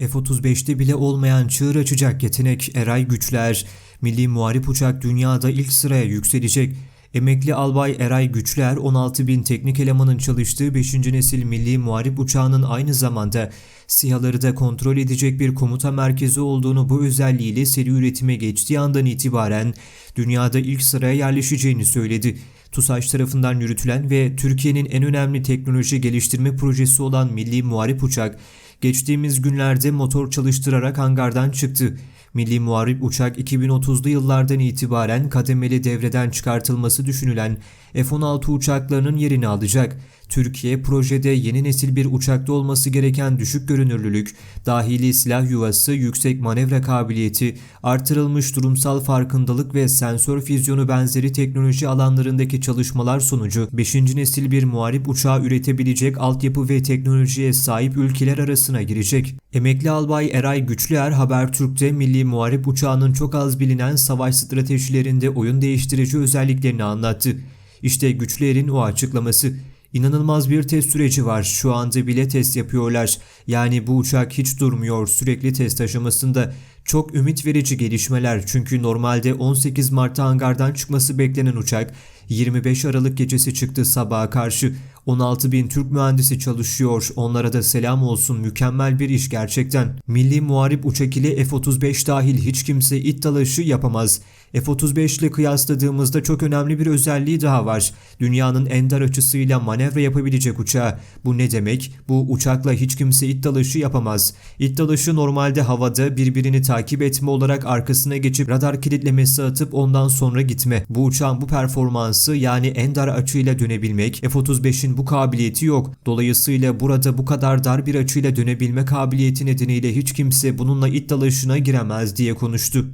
F-35'te bile olmayan çığır açacak yetenek Eray Güçler. Milli Muharip Uçak dünyada ilk sıraya yükselecek. Emekli Albay Eray Güçler 16 bin teknik elemanın çalıştığı 5. nesil Milli Muharip Uçağı'nın aynı zamanda SİHA'ları da kontrol edecek bir komuta merkezi olduğunu bu özelliğiyle seri üretime geçtiği andan itibaren dünyada ilk sıraya yerleşeceğini söyledi. TUSAŞ tarafından yürütülen ve Türkiye'nin en önemli teknoloji geliştirme projesi olan Milli Muharip Uçak, geçtiğimiz günlerde motor çalıştırarak hangardan çıktı. Milli Muharip Uçak 2030'lu yıllardan itibaren kademeli devreden çıkartılması düşünülen F-16 uçaklarının yerini alacak. Türkiye projede yeni nesil bir uçakta olması gereken düşük görünürlülük, dahili silah yuvası, yüksek manevra kabiliyeti, artırılmış durumsal farkındalık ve sensör füzyonu benzeri teknoloji alanlarındaki çalışmalar sonucu 5. nesil bir muharip uçağı üretebilecek altyapı ve teknolojiye sahip ülkeler arasına girecek. Emekli Albay Eray Güçlüer Habertürk'te Milli Muharip Uçağı'nın çok az bilinen savaş stratejilerinde oyun değiştirici özelliklerini anlattı. İşte Güçlüer'in o açıklaması. İnanılmaz bir test süreci var. Şu anda bile test yapıyorlar. Yani bu uçak hiç durmuyor. Sürekli test aşamasında. Çok ümit verici gelişmeler. Çünkü normalde 18 Mart'ta hangardan çıkması beklenen uçak 25 Aralık gecesi çıktı sabaha karşı. 16 bin Türk mühendisi çalışıyor. Onlara da selam olsun. Mükemmel bir iş gerçekten. Milli Muharip uçak ile F-35 dahil hiç kimse it dalaşı yapamaz. F-35 ile kıyasladığımızda çok önemli bir özelliği daha var. Dünyanın en dar açısıyla manevra yapabilecek uçağı. Bu ne demek? Bu uçakla hiç kimse it dalaşı yapamaz. İt dalaşı normalde havada birbirini takip etme olarak arkasına geçip radar kilitlemesi atıp ondan sonra gitme. Bu uçağın bu performansı yani en dar açıyla dönebilmek F-35'in bu kabiliyeti yok. Dolayısıyla burada bu kadar dar bir açıyla dönebilme kabiliyeti nedeniyle hiç kimse bununla it dalaşına giremez diye konuştu.